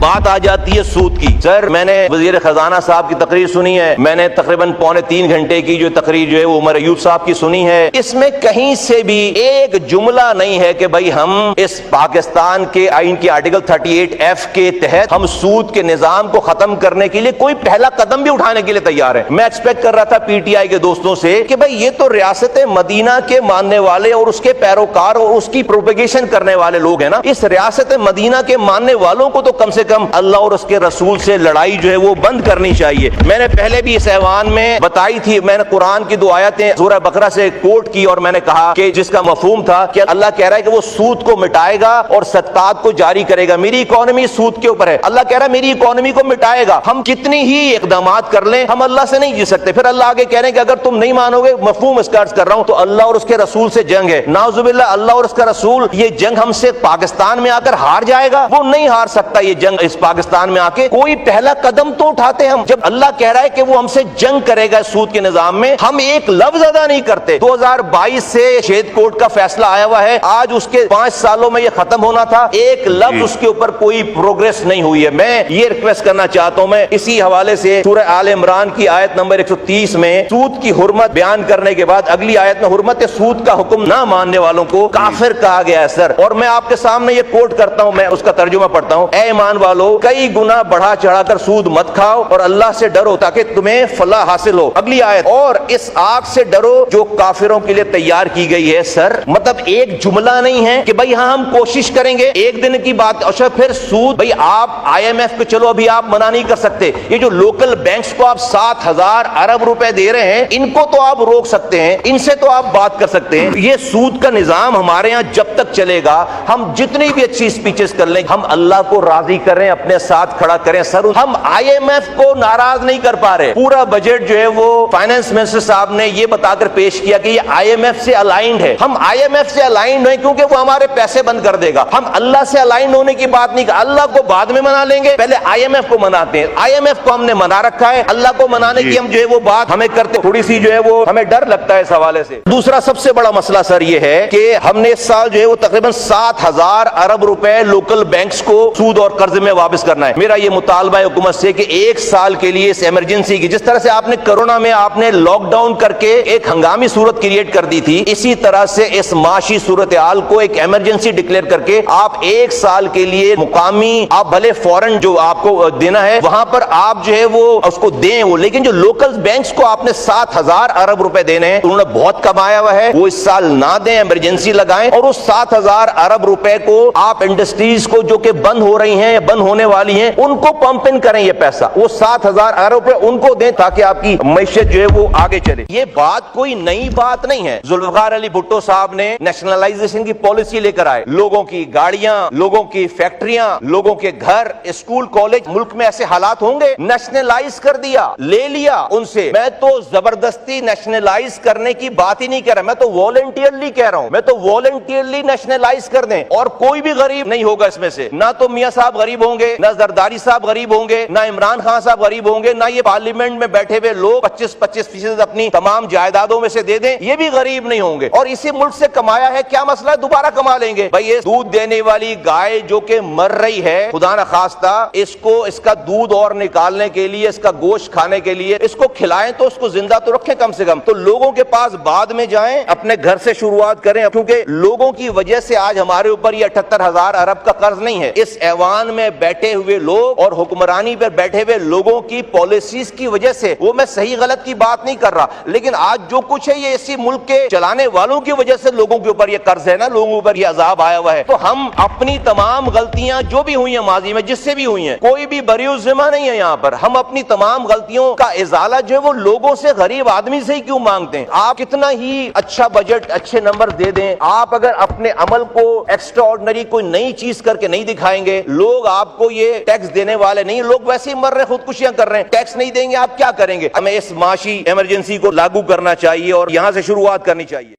بات آ جاتی ہے سود کی۔ سر، میں نے وزیر خزانہ صاحب کی تقریر سنی ہے۔ میں نے تقریباً پونے تین گھنٹے کی جو تقریر جو ہے وہ عمر ایوب صاحب کی سنی ہے۔ اس میں کہیں سے بھی ایک جملہ نہیں ہے کہ بھائی ہم اس پاکستان کے آئین کی آرٹیکل 38 ایف کے تحت ہم سود کے نظام کو ختم کرنے کے لیے کوئی پہلا قدم بھی اٹھانے کے لیے تیار ہے میں ایکسپیکٹ کر رہا تھا پی ٹی آئی کے دوستوں سے کہ بھائی یہ تو ریاست مدینہ کے ماننے والے اور اس کے پیروکار اور اس کی پروپیگیشن کرنے والے لوگ ہیں نا۔ اس ریاست مدینہ کے ماننے والوں کو تو کم سے کم اللہ اور اس کے رسول سے لڑائی جو ہے وہ بند کرنی چاہیے۔ میں نے پہلے بھی اس ایوان میں بتائی تھی، میں نے قرآن کی دو آیتیں سورہ بقرہ سے کوٹ کی اور میں نے کہا کہ جس کا مفہوم تھا کہ اللہ کہہ رہا ہے کہ وہ سود کو مٹائے گا اور صدقات کو جاری کرے گا۔ میری اکانومی سود کے اوپر ہے۔ اللہ کہہ رہا ہے میری اکانومی کو مٹائے گا۔ ہم کتنی ہی اقدامات کر لیں، ہم اللہ سے نہیں جی سکتے۔ پھر اللہ آگے کہہ رہے ہیں کہ اگر تم نہیں مانو گے، مفہوم اس کا عرض کر رہا ہوں۔ تو اللہ اور اس کے رسول سے جنگ ہے۔ ناؤزب اللہ اللہ اور اس کا رسول، یہ جنگ ہم سے پاکستان میں آ کر ہار جائے گا۔ وہ نہیں ہار سکتا یہ جنگ۔ اس پاکستان میں آ کے کوئی پہلا قدم تو اٹھاتے ہم۔ جب اللہ کہہ رہا ہے کہ وہ ہم سے جنگ کرے گا سود کے نظام میں ہم ایک لفظ ادا نہیں کرتے۔ دو ہزار بائیس سے شہید کوٹ کا فیصلہ آیا ہوا ہے۔ آج اس کے پانچ سالوں میں یہ ختم ہونا تھا۔ ایک لفظ اس کے اوپر کوئی پروگرس نہیں ہوئی ہے۔ میں یہ ریکویسٹ کرنا چاہتا ہوں۔ میں اسی حوالے سے سورہ آل عمران کی آیت نمبر 130 میں سود کی حرمت بیان کرنے کے بعد اگلی آیت میں حرمت سود کا حکم نہ ماننے والوں کو کافر کہا گیا ہے سر۔ اور میں آپ کے سامنے یہ کوٹ کرتا ہوں۔ میں اس کا ترجمہ پڑھتا ہوں۔ اے ایمان والو، کئی گنا بڑھا چڑھا کر سود مت کھاؤ اور اللہ سے ڈرو تاکہ تمہیں فلاح حاصل ہو۔ اگلی آیت، اور اس آگ سے ڈرو جو کافروں کے لیے تیار کی گئی ہے، سر۔ مطلب ایک جملہ نہیں ہے کہ بھائی ہاں ہم کوشش کریں گے ایک دن کی بات اچھا پھر سود بھائی آپ آئی ایم ایف کو چلو، ابھی آپ منع نہیں کر سکتے۔ یہ جو لوکل بینکس کو آپ سات ہزار ارب روپے دے رہے ہیں، ان کو تو آپ روک سکتے ہیں، ان سے تو آپ بات کر سکتے ہیں۔ یہ سود کا نظام ہمارے ہاں جب تک چلے گا، ہم جتنی بھی اچھی اسپیچز کر لیں، ہم اللہ کو راضی کریں۔ اپنے ساتھ کھڑا کریں۔ سر ہم آئی ایم ایف کو ناراض نہیں کر پا رہے۔ پورا بجٹ جو ہے وہ فائنانس منسٹر صاحب نے یہ بتا کر پیش کیا کہ یہ آئی ایم ایف سے الائنڈ ہے۔ ہم آئی ایم ایف سے الائنڈ ہیں کیونکہ وہ ہمارے پیسے بند کر دے گا۔ ہم اللہ سے الائنڈ ہونے کی بات نہیں کر اللہ کو بعد میں منا لیں گے۔ پہلے آئی ایم ایف کو مناتے ہیں۔ آئی ایم ایف کو ہم نے منا رکھا ہے۔ اللہ کو منانے کی ہم جو ہے وہ بات ہمیں کرتے تھوڑی سی جو ہے وہ ہمیں ڈر لگتا ہے اس حوالے سے۔ دوسرا سب سے بڑا مسئلہ سر یہ ہے کہ ہم نے اس سال جو ہے وہ تقریباً سات ہزار ارب روپے لوکل بینکس کو سود اور قرض میں واپس کرنا ہے۔ میرا یہ مطالبہ ہے حکومت سے کہ ایک سال کے لیے اس ایمرجنسی کی، جس طرح سے آپ نے کرونا میں آپ نے لاک ڈاؤن کر کے ایک ہنگامی صورت کریٹ کر دی تھی، اسی طرح سے اس معاشی صورتحال کو ایک ایمرجنسی ڈکلیئر کر کے آپ ایک سال کے لیے مقامی، آپ بھلے فورن جو آپ کو دینا ہے، وہاں پر آپ جو ہے وہ اس کو دیں وہ۔ لیکن جو لوکل بینکس کو آپ نے سات ہزار ارب روپے دینے ہیں، انہوں نے بہت کمایا ہوا ہے۔ وہ اس سال نہ دیں ایمرجنسی لگائیں اور اس سات ہزار ارب روپے کو آپ انڈسٹریز کو جو کہ بند ہو رہی ہیں یا بند ہونے والی ہیں، ان کو پمپ ان کریں یہ پیسہ۔ وہ سات ہزار ارب روپے ان کو دیں تاکہ آپ کی معیشت جو ہے وہ آگے چلے۔ یہ بات کوئی نئی بات نہیں ہے۔ ذوالفقار علی بھٹو صاحب نے نیشنلائزیشن کی پالیسی لے کر آئے۔ لوگوں کی گاڑیاں، لوگوں کی فیکٹریاں لوگوں کے گھر اسکول کالج ملک میں ایسے حالات ہوں گے۔ نیشنلائز کر دیا، لے لیا ان سے۔ میں تو زبردستی نیشنلائز کرنے کی بات ہی نہیں کہہ رہا۔ میں تو والنٹیئرلی کہہ رہا ہوں۔ میں تو والنٹیئرلی نیشنلائز کر دیں۔ اور کوئی بھی غریب نہیں ہوگا اس میں سے۔ نہ تو میاں صاحب غریب ہوں گے، نہ زرداری صاحب غریب ہوں گے، نہ عمران خان صاحب غریب ہوں گے، نہ یہ پارلیمنٹ میں بیٹھے ہوئے لوگ پچیس پچیس فیصد اپنی تمام جائیدادوں میں سے دے دیں، یہ بھی غریب نہیں ہوں گے۔ اور اسی ملک سے کمایا ہے، کیا مسئلہ ہے؟ دوبارہ کما لیں گے۔ بھائی، یہ دودھ دینے والی گائے جو کہ مر رہی ہے، خدا نخواستہ، اس کو، اس کا دودھ اور نکالنے کے لیے، اس کا گوشت کھانے کے لیے، اس کو کھلائیں تو اس کو زندہ تو رکھیں کم سے کم۔ تو لوگوں کے پاس بعد میں جائیں، اپنے گھر سے شروعات کریں، کیونکہ لوگوں کی وجہ سے آج ہمارے اوپر یہ اٹھتر ہزار ارب کا قرض نہیں ہے۔ اس ایوان میں میں بیٹھے ہوئے لوگ اور حکمرانی پر بیٹھے ہوئے لوگوں کی پالیسیز کی وجہ سے، وہ میں صحیح غلط کی بات نہیں کر رہا۔ لیکن آج جو کچھ ہے، یہ اسی ملک کے چلانے والوں کی وجہ سے لوگوں کے اوپر یہ قرض ہے نا، لوگوں کے اوپر یہ عذاب آیا ہوا ہے۔ تو ہم اپنی تمام غلطیاں جو بھی ہوئی ہیں ماضی میں، جس سے بھی ہوئی ہیں، کوئی بھی بری ذمہ نہیں ہے یہاں پر۔ ہم اپنی تمام غلطیوں کا ازالہ جو ہے، وہ لوگوں سے، غریب آدمی سے ہی کیوں مانگتے ہیں؟ آپ کتنا ہی اچھا بجٹ اچھے نمبر دے دیں۔ آپ اگر اپنے عمل کو ایکسٹرا آرڈنری کوئی نئی چیز کر کے نہیں دکھائیں گے، لوگ آپ آپ کو یہ ٹیکس دینے والے نہیں، لوگ ویسے ہی مر رہے ہیں خودکشیاں کر رہے ہیں۔ ٹیکس نہیں دیں گے، آپ کیا کریں گے؟ ہمیں اس معاشی ایمرجنسی کو لاگو کرنا چاہیے اور یہاں سے شروعات کرنی چاہیے۔